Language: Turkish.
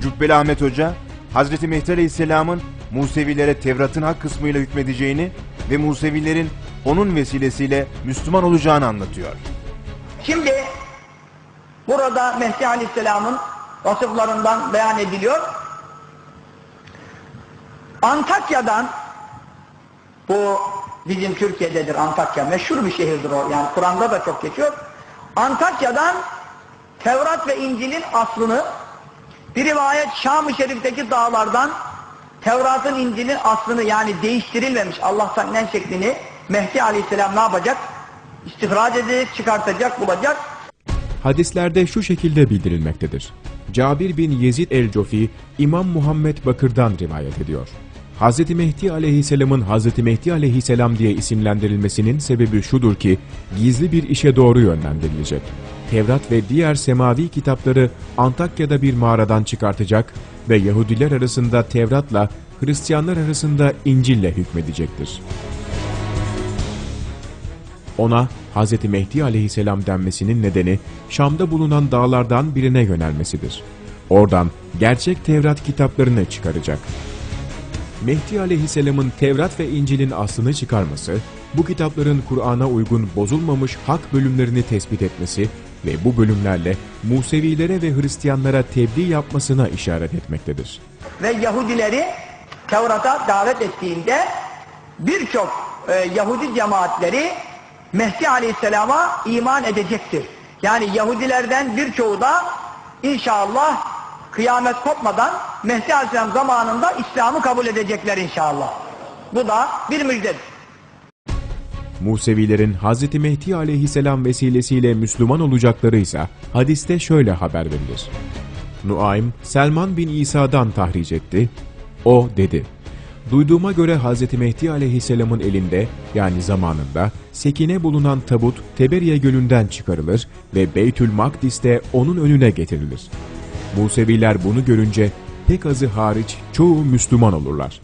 Cübbeli Ahmet Hoca, Hazreti Mehdi Aleyhisselam'ın Musevilere Tevrat'ın hak kısmıyla hükmedeceğini ve Musevilerin onun vesilesiyle Müslüman olacağını anlatıyor. Şimdi burada Mehdi Aleyhisselam'ın vasıflarından beyan ediliyor. Antakya'dan bu bizim Türkiye'dedir Antakya. Meşhur bir şehirdir o. Yani Kur'an'da da çok geçiyor. Antakya'dan Tevrat ve İncil'in aslını bir rivayet Şam-ı Şerif'teki dağlardan Tevrat'ın İncil'in aslını yani değiştirilmemiş Allah'tan inen şeklini Mehdi Aleyhisselam ne yapacak? İstihraç edecek, çıkartacak, bulacak. Hadislerde şu şekilde bildirilmektedir. Cabir bin Yezid el-Cofi, İmam Muhammed Bakır'dan rivayet ediyor. Hz. Mehdi aleyhisselamın Hz. Mehdi aleyhisselam diye isimlendirilmesinin sebebi şudur ki, gizli bir işe doğru yönlendirilecek. Tevrat ve diğer semavi kitapları Antakya'da bir mağaradan çıkartacak ve Yahudiler arasında Tevrat'la Hristiyanlar arasında İncil'le hükmedecektir. Ona Hz. Mehdi aleyhisselam denmesinin nedeni Şam'da bulunan dağlardan birine yönelmesidir. Oradan gerçek Tevrat kitaplarını çıkaracak. Mehdi aleyhisselamın Tevrat ve İncil'in aslını çıkarması, bu kitapların Kur'an'a uygun bozulmamış hak bölümlerini tespit etmesi ve bu bölümlerle Musevilere ve Hristiyanlara tebliğ yapmasına işaret etmektedir. ve Yahudileri Tevrat'a davet ettiğinde birçok e, Yahudi cemaatleri Mehdi Aleyhisselam'a iman edecektir. Yani Yahudilerden birçoğu da inşallah kıyamet kopmadan Mehdi Aleyhisselam zamanında İslam'ı kabul edecekler inşallah. Bu da bir müjdedir. Musevilerin Hz. Mehdi aleyhisselam vesilesiyle Müslüman olacakları ise hadiste şöyle haber verilir. Nuaym, Selman bin İsa'dan tahric etti. O dedi, Duyduğuma göre Hz. Mehdi aleyhisselamın elinde yani zamanında sekine bulunan tabut Teberiye gölünden çıkarılır ve Beytül Makdis'te onun önüne getirilir. Museviler bunu görünce pek azı hariç çoğu Müslüman olurlar.